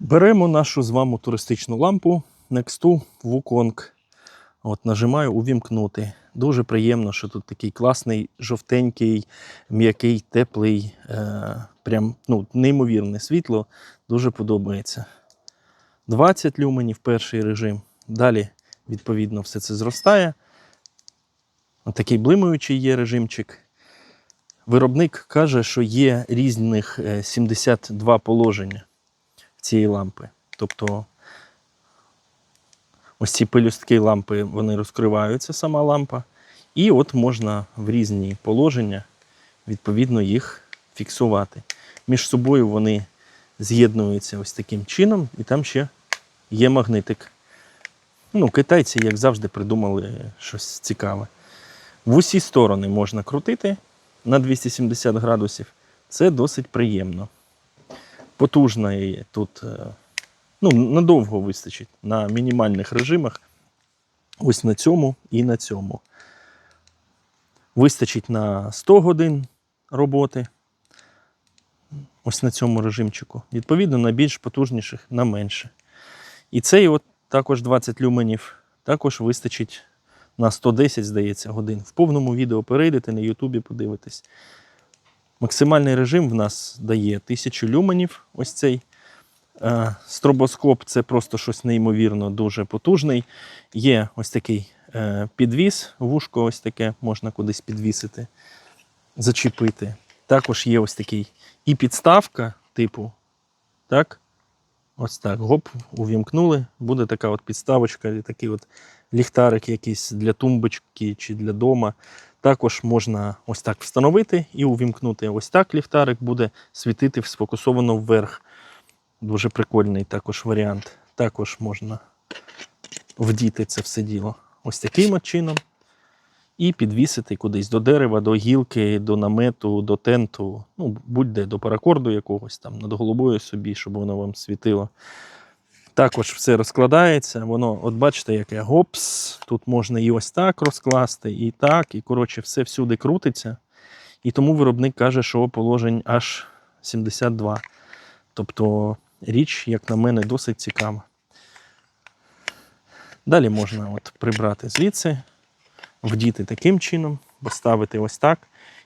Беремо нашу з вами туристичну лампу Nextu Wukong. От нажимаю увімкнути. Дуже приємно, що тут такий класний, жовтенький, м'який, теплий, е, прям ну, неймовірне світло. Дуже подобається. 20 люменів перший режим. Далі, відповідно, все це зростає. Отакий блимаючий є режимчик. Виробник каже, що є різних е, 72 положення цієї лампи. Тобто ось ці пелюстки лампи вони розкриваються, сама лампа. І от можна в різні положення відповідно їх фіксувати. Між собою вони з'єднуються ось таким чином, і там ще є магнитик. Ну, китайці, як завжди, придумали щось цікаве. В усі сторони можна крутити на 270 градусів. Це досить приємно. Потужний тут е, ну, надовго вистачить на мінімальних режимах. Ось на цьому і на цьому. Вистачить на 100 годин роботи. Ось на цьому режимчику. Відповідно, на більш потужніших на менше. І цей от також 20 люменів також вистачить на 110, здається, годин. В повному відео перейдете на Ютубі, подивитесь. Максимальний режим в нас дає 1000 люменів. Ось цей. Е, Стробоскоп це просто щось неймовірно дуже потужний. Є ось такий е, підвіс, вушко ось таке, можна кудись підвісити, зачепити. Також є ось такий і підставка, типу, так? Ось так. Гоп, увімкнули. Буде така от підставочка, такий от ліхтарик якийсь для тумбочки чи для дома. Також можна ось так встановити і увімкнути. Ось так ліхтарик буде світити сфокусовано вверх. Дуже прикольний також варіант. Також можна вдіти це все діло. Ось таким чином. І підвісити кудись до дерева, до гілки, до намету, до тенту, ну, будь-де до паракорду якогось там, над головою собі, щоб воно вам світило. Також все розкладається, воно, от бачите, яке гопс. Тут можна і ось так розкласти, і так, і коротше, все всюди крутиться. І тому виробник каже, що положень аж 72. Тобто річ, як на мене, досить цікава. Далі можна от прибрати звідси, вдіти таким чином, поставити ось так.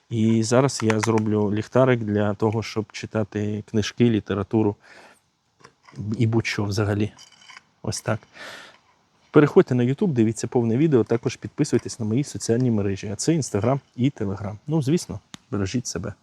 І зараз я зроблю ліхтарик для того, щоб читати книжки, літературу і будь-що взагалі. Ось так. Переходьте на YouTube, дивіться повне відео, також підписуйтесь на мої соціальні мережі, а це Instagram і Telegram. Ну, звісно, бережіть себе.